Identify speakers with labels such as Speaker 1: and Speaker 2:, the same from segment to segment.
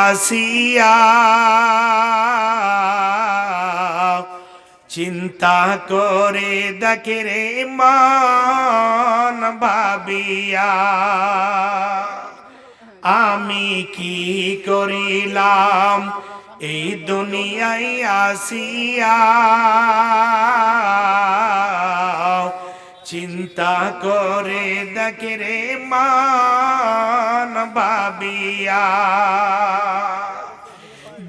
Speaker 1: আসিয়া চিন্তা করে দেখে রে মান ভাবিয়া। আমি কি করিলাম এই দুনিয়ায় আসিয়া? চিন্তা করে দেখে রে মান ভাবিয়া।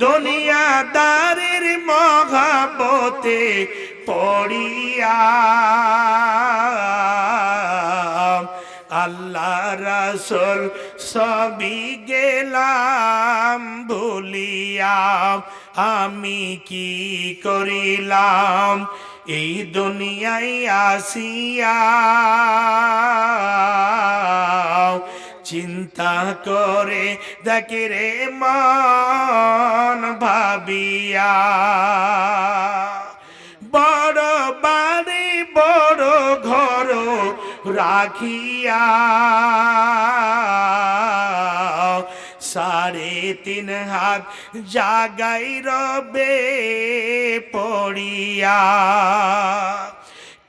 Speaker 1: দুনিয়াদারের মহাবতে পড়িয়া। আল্লাহ রাসুল সবই গেলাম ভুলিয়া আমি কি করিলাম? এই দুনিয়ায় আসিয়া চিন্তা করে দেখে রে মন ভাবিয়া। বড় বাড়ি, বড় ঘর রাখিয়া। সাড়ে তিন হাত জাগাই রবে পড়িয়া।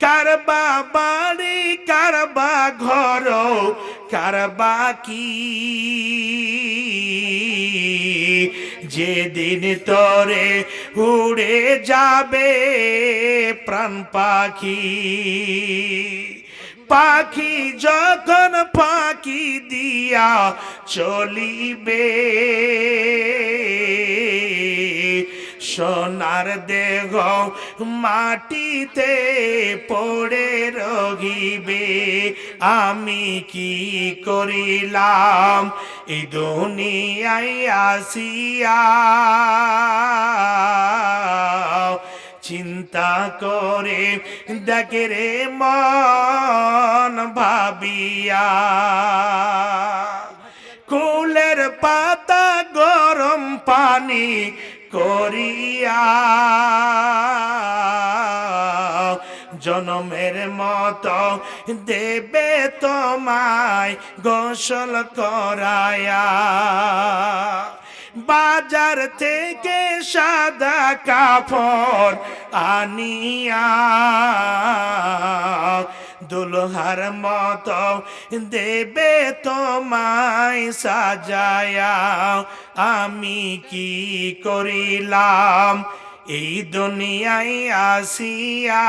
Speaker 1: কারবা বাড়ি কারবা ঘর কারবা কি? যেদিন তরে উড়ে যাবে প্রাণ পাখি পাখি যখন পাখি দিয়া চলিবে, সোনার দেহ মাটিতে পড়ে রহিবে। আমি কি করিলাম? এই দুনিয়ায় আসিয়া চিন্তা করে, দেখে রে মন ভাবিয়া। কুলের পাতা গরম পানি করিয়া, জনমের মতো দেবে তোমায় গোসল করায়া। বাজার থেকে সাদা কাপড় আনিয়া। দুলহার মত দেবে তোমায় সাজায়া। আমি কি করিলাম? এই দুনিয়ায় আসিয়া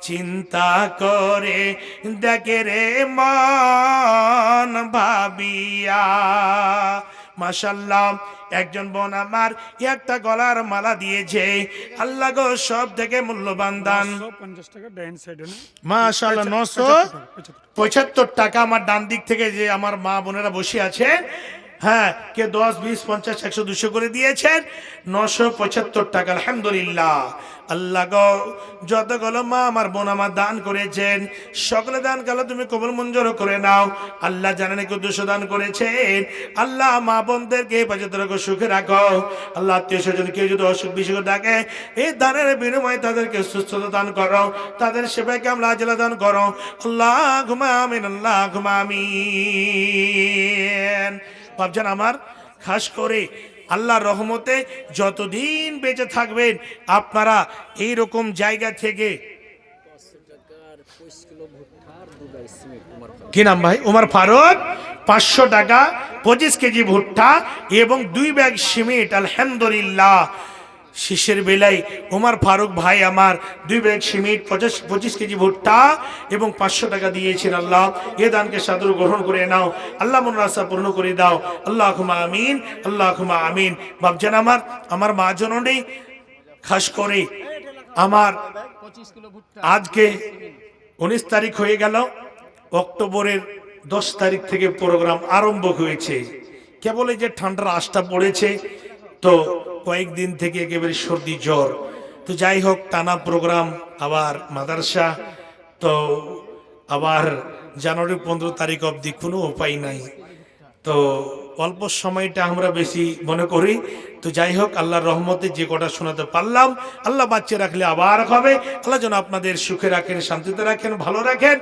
Speaker 1: চিন্তা করে দেখে রে মন ভাবিয়া। মাশাল্লাহ একজন বোন আমার একটা গলার মালা দিয়েছে। আল্লাহ গো সব থেকে মূল্যবান দান।
Speaker 2: পঞ্চাশ টাকা ডাইন
Speaker 1: মাশাল্লাহ নশো পঁচাত্তর টাকা আমার ডান দিক থেকে যে আমার মা বোনেরা বসে আছেন হ্যাঁ কে দশ, বিশ, পঞ্চাশ, একশো, দুশো করে দিয়েছেন? নশো পঁচাত্তর টাকা, আলহামদুলিল্লাহ। আল্লাহ গো যতগুলো মা আমার বোন আমার দান করেছেন, সকলে দান কালো তুমি কবল মঞ্জুর করে নাও। আল্লাহ জানেন কেউ দুশো দান করেছেন। আল্লাহ মা বোনদেরকে রাখো, সুখে রাখো। আল্লাহ আত্মীয় স্বজন কেউ যদি অসুখ বিসুখ ডাকে, এই দানের বিনিময়ে তাদেরকে সুস্থতা দান করো, তাদের সেবায় আমরা জেলা দান করো। আল্লাহ ঘুমামিন আল্লাহ ঘুমামিন ভাবছেন আমার? খাস করে আল্লাহ রহমতে যতদিন বেঁচে থাকবেন, আপনারা এই রকম জায়গা থেকে কি নাম ভাই? উমার ফারুক, পাঁচশো টাকা, পঁচিশ কেজি ভুট্টা এবং দুই ব্যাগ সিমেন্ট, আলহামদুলিল্লাহ। শেষের বেলায় উমার ফারুক ভাই আমার দুই ব্যাগ সিমেন্ট, পঁচিশ পঁচিশ কেজি ভুট্টা এবং পাঁচশো টাকা দিয়েছেন, আল্লাহ এ দানকে সাদর গ্রহণ করে নাও, আল্লাহ মন রাস্তা পূর্ণ করে দাও আল্লাহ খুমা আমিন আল্লাহ খুমা আমিন ভাবছেন আমার আমার মা জননেই খাস করে আমার আজকে উনিশ তারিখ হয়ে গেল, অক্টোবরের দশ তারিখ থেকে প্রোগ্রাম আরম্ভ হয়েছে। কেবল যে ঠান্ডার আশটা পড়েছে, তো কয়েকদিন থেকে একেবারে সর্দি জ্বর। তো যাই হোক, টানা প্রোগ্রাম আবার মাদারসা। তো আবার জানুয়ারি পনেরো তারিখ অবধি কোনো উপায় নাই। তো অল্প সময়টা আমরা বেশি মনে করি। তো যাই হোক আল্লাহর রহমতে যে কটা শোনাতে পারলাম, আল্লাহ বাচ্চা রাখলে আবার হবে। আল্লাহ যেন আপনাদের সুখে রাখেন, শান্তিতে রাখেন, ভালো রাখেন।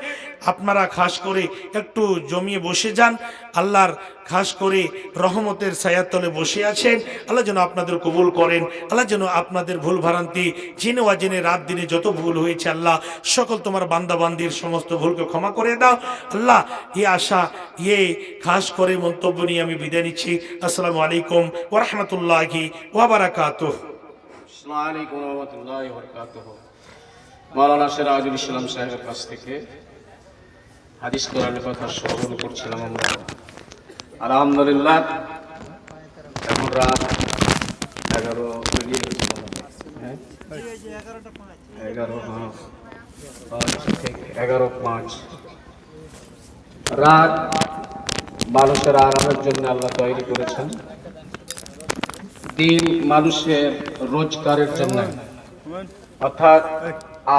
Speaker 1: আপনারা খাস করে একটু জমিয়ে বসে যান। আল্লাহর খাস করে রহমতের ছায়ার তলে বসে আছেন। আল্লাহ যেন আপনাদের কবুল করেন। আল্লাহ যেন আপনাদের ভুল ভ্রান্তি জেনে অজেনে রাত দিনে যত ভুল হয়েছে, আল্লাহ সকল তোমার বান্দাবান্দির সমস্ত ভুলকে ক্ষমা করে দাও। আল্লাহ, এ আশা ইয়ে খাস করে মন্তব্য নিয়ে আমি বিদায় নিচ্ছি। আসসালামু আলাইকুম ওরহমতুল্লাহি
Speaker 3: রহমতুল্লাহ বরকাতুহ মাওলানা সিরাজুল ইসলাম সাহেবের কাছ থেকে হাদিস কোরআনের কথা শ্রবণ করছিলাম আমরা আলহামদুলিল্লাহ, এখন রাত এগারো। হ্যাঁ? এগারো হ্যাঁ। এগারো পাঁচ রাত মানুষের আরামের জন্য আল্লাহ তৈরি করেছেন দিন মানুষের রোজগারের জন্য, অর্থাৎ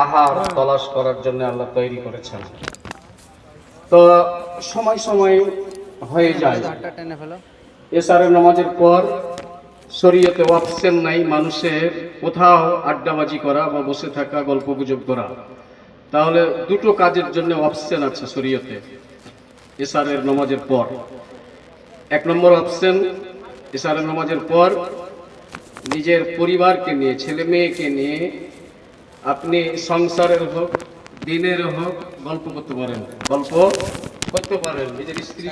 Speaker 3: আহার তলাশ করার জন্য আল্লাহ তৈরি করেছেন। তো সময় সময় হয়ে যায়। এসারের নামাজের পর শরীয়তে অপশন নাই, মানুষের কোথাও আড্ডাবাজি করা বা বসে থাকা গল্প গুজব করা। তাহলে দুটো কাজের জন্য অপশন আছে শরীয়তে এসারের নামাজের পর। এক নম্বর অপশন এসারের নামাজের পর নিজের পরিবারকে নিয়ে, ছেলে মেয়েকে নিয়ে আপনি সংসারের হোক, দিনের হোক, গল্প করতে পারেন। গল্প করতে পারেন, নিজের স্ত্রী